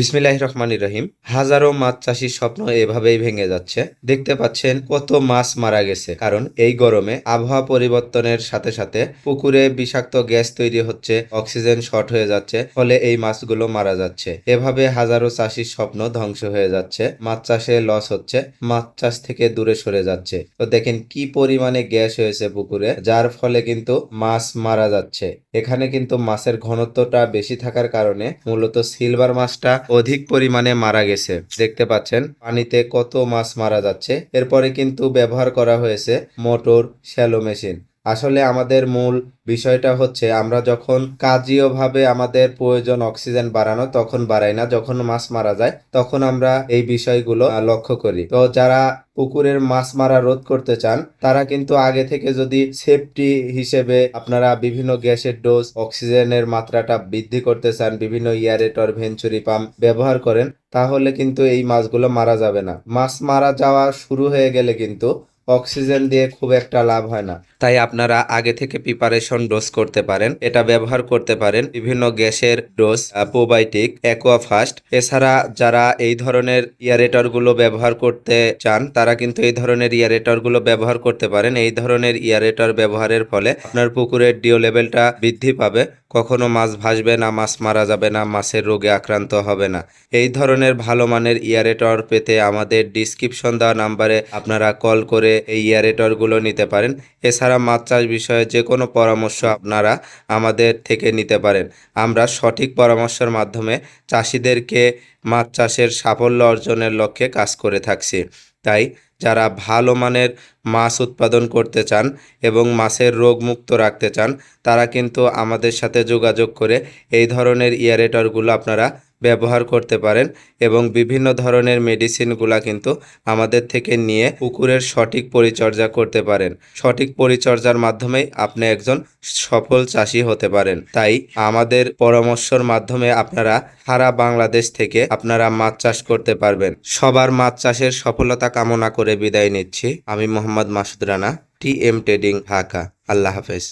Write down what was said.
বিসমিল্লাহ রহমান রহিম। হাজারো মাছ চাষির স্বপ্ন এভাবেই ভেঙে যাচ্ছে। দেখতে পাচ্ছেন কত মাছ মারা গেছে। কারণ এই গরমে আবহাওয়া পরিবর্তনের সাথে সাথে পুকুরে বিষাক্ত গ্যাস তৈরি হচ্ছে, অক্সিজেন শর্ট হয়ে যাচ্ছে, ফলে এই মাছগুলো মারা যাচ্ছে। এভাবে হাজারো চাষির স্বপ্ন ধ্বংস হয়ে যাচ্ছে। মাছ চাষে লস হচ্ছে, মাছ চাষ থেকে দূরে সরে যাচ্ছে। তো দেখেন কি পরিমাণে গ্যাস হয়েছে পুকুরে, যার ফলে কিন্তু মাছ মারা যাচ্ছে। এখানে কিন্তু মাছের ঘনত্বটা বেশি থাকার কারণে মূলত সিলভার মাছটা অধিক পরিমাণে মারা গেছে। দেখতে পাচ্ছেন, পানিতে কত মাছ মারা যাচ্ছে। এরপরে কিন্তু ব্যবহার করা হয়েছে মোটর, শ্যালো মেশিন। আসলে আমাদের মূল বিষয়টা হচ্ছে, আমরা যখন কাজীয়ভাবে আমাদের প্রয়োজন অক্সিজেন বাড়ানো তখন বাড়াই না, যখন মাছ মারা যায় তখন আমরা এই বিষয়গুলো লক্ষ্য করি। তো যারা পুকুরের মাছ মারা রোধ করতে চান, তারা কিন্তু আগে থেকে যদি সেফটি হিসেবে আপনারা বিভিন্ন গ্যাসের ডোজ অক্সিজেনের মাত্রাটা বৃদ্ধি করতে চান, বিভিন্ন ইয়ারেটর, ভেঞ্চুরি পাম্প ব্যবহার করেন, তাহলে কিন্তু এই মাছগুলো মারা যাবে না। মাছ মারা যাওয়া শুরু হয়ে গেলে কিন্তু অক্সিজেন দিয়ে খুব একটা লাভ হয় না। তাই আপনারা আগে থেকে প্রিপারেশন ডোজ করতে পারেন। এটা ব্যবহার করতে পারেন। বিভিন্ন গ্যাসের ডোজ প্রোবায়োটিক অ্যাকোয়াফাস্ট এছাড়া যারা এই ধরনের ইয়ারেটরগুলো ব্যবহার করতে চান, তারা কিন্তু এই ধরনের ইয়ারেটরগুলো ব্যবহার করতে পারেন। এই ধরনের ইয়ারেটর ব্যবহারের ফলে আপনার পুকুরের ডিও লেভেলটা বৃদ্ধি পাবে। কখনো মাছ ভাসবে না, মাছ মারা যাবে না, মাছের রোগে আক্রান্ত হবে না। এই ধরনের ভালো মানের ইয়ারেটর পেতে আমাদের ডিসক্রিপশন দেওয়া নাম্বারে আপনারা কল করে এই ইয়ারেটরগুলো নিতে পারেন। এছাড়া মাছ চাষ বিষয়ে যে কোনো পরামর্শ আপনারা আমাদের থেকে নিতে পারেন। আমরা সঠিক পরামর্শের মাধ্যমে চাষিদেরকে মাছ চাষের সাফল্য অর্জনের লক্ষ্যে কাজ করে থাকছি। তাই যারা ভালো মানের মাছ উৎপাদন করতে চান এবং মাছের রোগ মুক্ত রাখতে চান, তারা কিন্তু আমাদের সাথে যোগাযোগ করে এই ধরনের ইয়ারেটরগুলো আপনারা ব্যবহার করতে পারেন এবং বিভিন্ন ধরনের মেডিসিনগুলা কিন্তু আমাদের থেকে নিয়ে কুকুরের সঠিক পরিচর্যা করতে পারেন। সঠিক পরিচর্যার মাধ্যমেই আপনি একজন সফল চাষি হতে পারেন। তাই আমাদের পরামর্শর মাধ্যমে আপনারা সারা বাংলাদেশ থেকে আপনারা মাছ চাষ করতে পারবেন। সবার মাছ চাষের সফলতা কামনা করে বিদায় নিচ্ছি। আমি Mohammad Masud Rana T M trading, Dhaka. আল্লাহ হাফেজ।